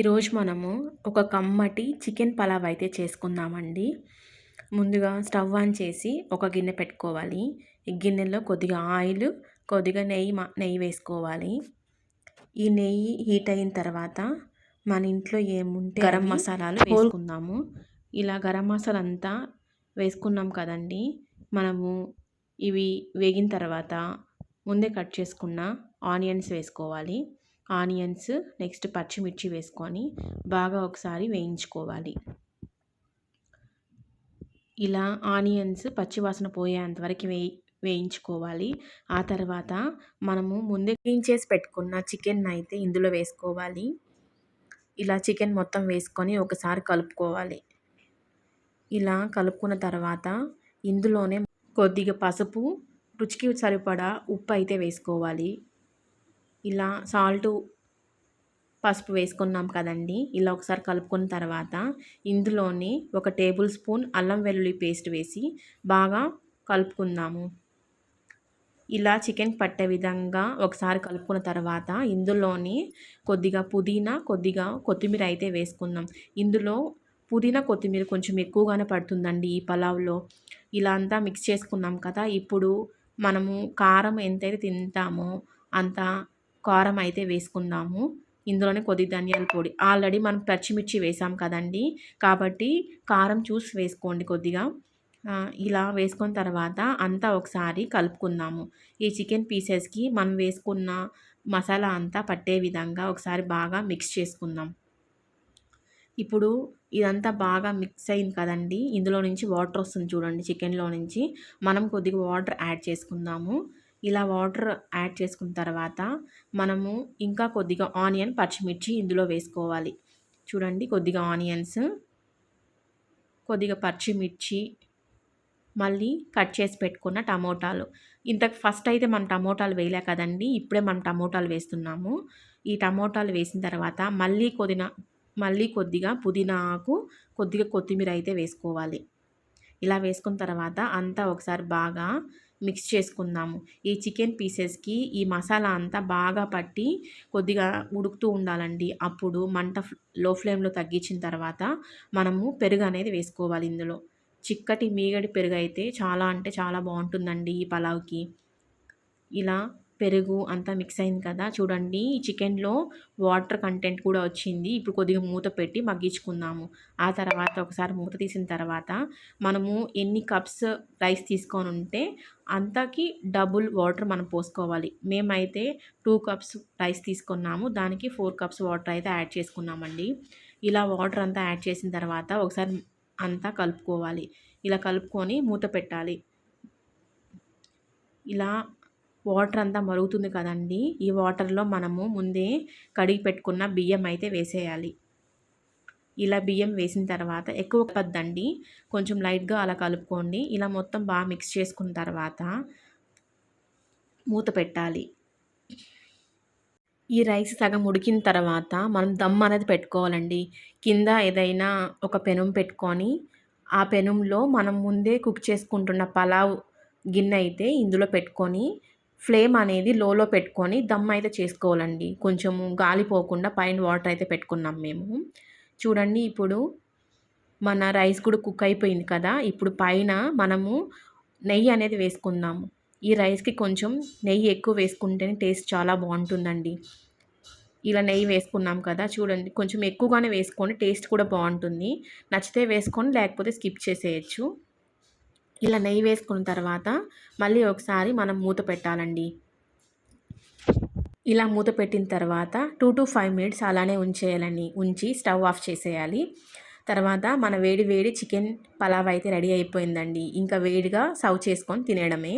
ఈరోజు మనము ఒక కమ్మటి చికెన్ పలావ్ అయితే చేసుకుందామండి. ముందుగా స్టవ్ ఆన్ చేసి ఒక గిన్నె పెట్టుకోవాలి. ఈ గిన్నెలో కొద్దిగా ఆయిల్ కొద్దిగా నెయ్యి నెయ్యి వేసుకోవాలి. ఈ నెయ్యి హీట్ అయిన తర్వాత మన ఇంట్లో ఏముంటే గరం మసాలాలు వేసుకుందాము. ఇలా గరం మసాలా అంతా వేసుకున్నాం కదండి. మనము ఇవి వేగిన తర్వాత ముందే కట్ చేసుకున్న ఆనియన్స్ వేసుకోవాలి. ఆనియన్స్ నెక్స్ట్ పచ్చిమిర్చి వేసుకొని బాగా ఒకసారి వేయించుకోవాలి. ఇలా ఆనియన్స్ పచ్చివాసన పోయేంతవరకు వేయి వేయించుకోవాలి. ఆ తర్వాత మనము ముందే క్లీన్ చేసి పెట్టుకున్న చికెన్ అయితే ఇందులో వేసుకోవాలి. ఇలా చికెన్ మొత్తం వేసుకొని ఒకసారి కలుపుకోవాలి. ఇలా కలుపుకున్న తర్వాత ఇందులోనే కొద్దిగా పసుపు రుచికి సరిపడా ఉప్పు అయితే వేసుకోవాలి. ఇలా సాల్ట్ పసుపు వేసుకున్నాం కదండి. ఇలా ఒకసారి కలుపుకున్న తర్వాత ఇందులోని ఒక టేబుల్ స్పూన్ అల్లం వెల్లుల్లి పేస్ట్ వేసి బాగా కలుపుకుందాము. ఇలా చికెన్ పట్టే విధంగా ఒకసారి కలుపుకున్న తర్వాత ఇందులోని కొద్దిగా పుదీనా కొద్దిగా కొత్తిమీర అయితే వేసుకుందాం. ఇందులో పుదీనా కొత్తిమీర కొంచెం ఎక్కువగానే పడుతుందండి ఈ పలావ్లో. ఇలా అంతా మిక్స్ చేసుకున్నాం కదా ఇప్పుడు మనము కారం ఎంతైతే తింటామో అంత కారం అయితే వేసుకుందాము. ఇందులోనే కొద్ది ధనియాల పొడి. ఆల్రెడీ మనం పచ్చిమిర్చి వేసాం కదండి. కాబట్టి కారం చూసి వేసుకోండి కొద్దిగా. ఇలా వేసుకున్న తర్వాత అంతా ఒకసారి కలుపుకుందాము. ఈ చికెన్ పీసెస్కి మనం వేసుకున్న మసాలా అంతా పట్టే విధంగా ఒకసారి బాగా మిక్స్ చేసుకుందాం. ఇప్పుడు ఇదంతా బాగా మిక్స్ అయింది కదండి. ఇందులో నుంచి వాటర్ వస్తుంది చూడండి చికెన్లో నుంచి. మనం కొద్దిగా వాటర్ యాడ్ చేసుకుందాము. ఇలా వాటర్ యాడ్ చేసుకున్న తర్వాత మనము ఇంకా కొద్దిగా ఆనియన్ పచ్చిమిర్చి ఇందులో వేసుకోవాలి. చూడండి కొద్దిగా ఆనియన్స్ కొద్దిగా పచ్చిమిర్చి మళ్ళీ కట్ చేసి పెట్టుకున్న టమోటాలు. ఇంత ఫస్ట్ అయితే మనం టమోటాలు వేయలే కదండి ఇప్పుడే మనం టమోటాలు వేస్తున్నాము. ఈ టమోటాలు వేసిన తర్వాత మళ్ళీ కొద్దిన మళ్ళీ కొద్దిగా పుదీనా ఆకు కొద్దిగా కొత్తిమీర అయితే వేసుకోవాలి. ఇలా వేసుకున్న తర్వాత అంతా ఒకసారి బాగా మిక్స్ చేసుకుందాము. ఈ చికెన్ పీసెస్కి ఈ మసాలా అంతా బాగా పట్టి కొద్దిగా ఉడుకుతూ ఉండాలండి. అప్పుడు మంట లో ఫ్లేమ్లో తగ్గించిన తర్వాత మనము పెరుగు అనేది వేసుకోవాలి ఇందులో. చిక్కటి మీగడి పెరుగు అయితే చాలా అంటే చాలా బాగుంటుందండి ఈ పలావ్కి. ఇలా పెరుగు అంతా మిక్స్ అయింది కదా. చూడండి చికెన్లో వాటర్ కంటెంట్ కూడా వచ్చింది. ఇప్పుడు కొద్దిగా మూత పెట్టి మగ్గించుకుందాము. ఆ తర్వాత ఒకసారి మూత తీసిన తర్వాత మనము ఎన్ని కప్స్ రైస్ తీసుకొని ఉంటే అంతకి డబుల్ వాటర్ మనం పోసుకోవాలి. మేమైతే టూ కప్స్ రైస్ తీసుకున్నాము. దానికి ఫోర్ కప్స్ వాటర్ అయితే యాడ్ చేసుకున్నామండి. ఇలా వాటర్ అంతా యాడ్ చేసిన తర్వాత ఒకసారి అంతా కలుపుకోవాలి. ఇలా కలుపుకొని మూత పెట్టాలి. ఇలా వాటర్ అంతా మరుగుతుంది కదండి. ఈ వాటర్లో మనము ముందే కడిగి పెట్టుకున్న బియ్యం అయితే వేసేయాలి. ఇలా బియ్యం వేసిన తర్వాత ఎక్కువ పద్దండి కొంచెం లైట్గా అలా కలుపుకోండి. ఇలా మొత్తం బాగా మిక్స్ చేసుకున్న తర్వాత మూత పెట్టాలి. ఈ రైస్ సగం ఉడికిన తర్వాత మనం దమ్ అనేది పెట్టుకోవాలండి. కింద ఏదైనా ఒక పెనం పెట్టుకొని ఆ పెనంలో మనం ముందే కుక్ చేసుకుంటున్న పలావ్ గిన్నె అయితే ఇందులో పెట్టుకొని ఫ్లేమ్ అనేది లోలో పెట్టుకొని దమ్ అయితే చేసుకోవాలండి. కొంచెము గాలిపోకుండా పైన వాటర్ అయితే పెట్టుకున్నాం మేము. చూడండి ఇప్పుడు మన రైస్ కూడా కుక్ అయిపోయింది కదా. ఇప్పుడు పైన మనము నెయ్యి అనేది వేసుకుందాము. ఈ రైస్కి కొంచెం నెయ్యి ఎక్కువ వేసుకుంటేనే టేస్ట్ చాలా బాగుంటుందండి. ఇలా నెయ్యి వేసుకున్నాం కదా. చూడండి కొంచెం ఎక్కువగానే వేసుకొని టేస్ట్ కూడా బాగుంటుంది. నచ్చితే వేసుకొని లేకపోతే స్కిప్ చేసేయచ్చు. ఇలా నెయ్యి వేసుకున్న తర్వాత మళ్ళీ ఒకసారి మనం మూత పెట్టాలండి. ఇలా మూత పెట్టిన తర్వాత టూ టు ఫైవ్ మినిట్స్ అలానే ఉంచేయాలని ఉంచి స్టవ్ ఆఫ్ చేసేయాలి. తర్వాత మన వేడి వేడి చికెన్ పలావ్ అయితే రెడీ అయిపోయిందండి. ఇంకా వేడిగా సర్వ్ చేసుకొని తినేయడమే.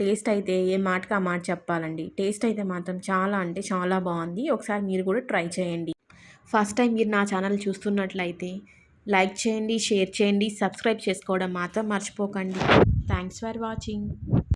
టేస్ట్ అయితే ఏ మాటకి ఆ మాట చెప్పాలండి. టేస్ట్ అయితే మాత్రం చాలా అంటే చాలా బాగుంది. ఒకసారి మీరు కూడా ట్రై చేయండి. ఫస్ట్ టైం మీరు నా ఛానల్ చూస్తున్నట్లయితే లైక్ చేయండి షేర్ చేయండి సబ్స్క్రైబ్ చేసుకోవడం మాత్రం మర్చిపోకండి. Thanks for watching